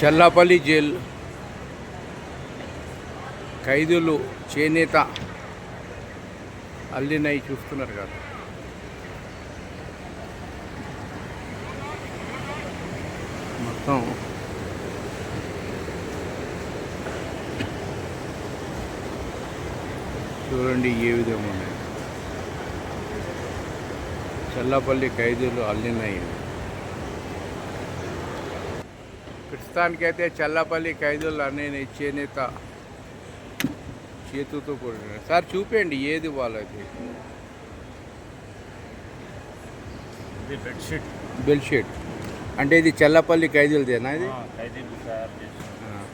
Challapalli jail ఖైదీలు చేనేత అల్లినవి చూస్తున్నారు కదా. మొత్తం చూడండి ఏ విధంగా ఉన్నాయి. చల్లపల్లి ఖైదీలు అల్లినాయి ప్రస్తుతానికైతే చల్లపల్లి ఖైదీలు అన్నీ చేనేత చేతులతో కూడిన సార్ చూపండి ఏది వాళ్ళది? ఇది బెడ్షీట్. బెల్షీట్ అంటే ఇది చల్లపల్లి ఖైదీలదేనా ఇది? ఖైదీలు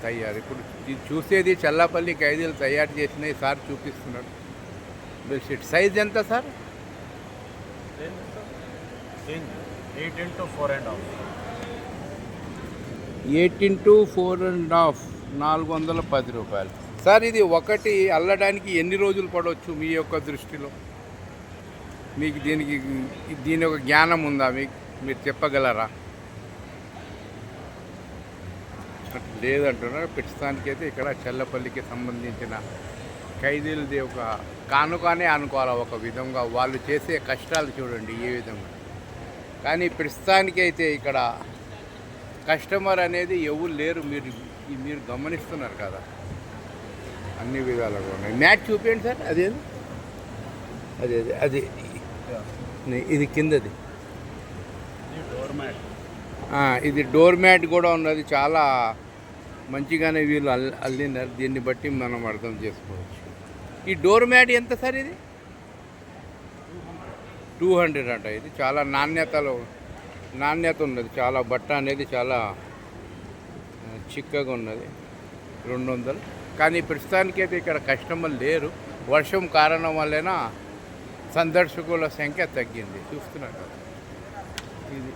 తయారు ఇప్పుడు ఇది చూసేది చల్లపల్లి ఖైదీలు తయారు చేసినవి సార్ చూపిస్తున్నాడు. బెల్షీట్ సైజ్ ఎంత sir? Eight into four and half. Eight into four and half నాలుగు వందల పది రూపాయలు. సార్ ఇది ఒకటి అల్లడానికి ఎన్ని రోజులు పడవచ్చు మీ యొక్క దృష్టిలో? మీకు దీనికి దీని యొక్క జ్ఞానం ఉందా మీకు? మీరు చెప్పగలరా? లేదంటున్నారు. ప్రస్తుతానికైతే ఇక్కడ చల్లపల్లికి సంబంధించిన ఖైదీలది ఒక కానుకనే అనుకోవాలి ఒక విధంగా. వాళ్ళు చేసే కష్టాలు చూడండి ఏ విధంగా. కానీ ప్రస్తుతానికైతే ఇక్కడ కస్టమర్ అనేది ఎవరు లేరు మీరు మీరు గమనిస్తున్నారు కదా. అన్ని విధాలుగా ఉన్నాయి. మ్యాట్ చూపించండి సార్ అదేది అదే అదే అది ఇది కిందది. డోర్ మ్యాట్ ఇది డోర్ మ్యాట్ కూడా ఉన్నది. చాలా మంచిగానే వీళ్ళు అల్ అల్లినారు. దీన్ని బట్టి మనం అర్థం చేసుకోవచ్చు. ఈ డోర్ మ్యాట్ ఎంత సార్ ఇది? టూ హండ్రెడ్ అంట. ఇది చాలా నాణ్యతలో నాణ్యత ఉన్నది చాలా బట్ట అనేది చాలా చిక్కగా ఉన్నది రెండు వందలు కానీ ప్రస్తుతానికైతే ఇక్కడ కస్టమర్లు లేరు. వర్షం కారణం వలన సందర్శకుల సంఖ్య తగ్గింది. చూస్తున్నారు కదా. ఇది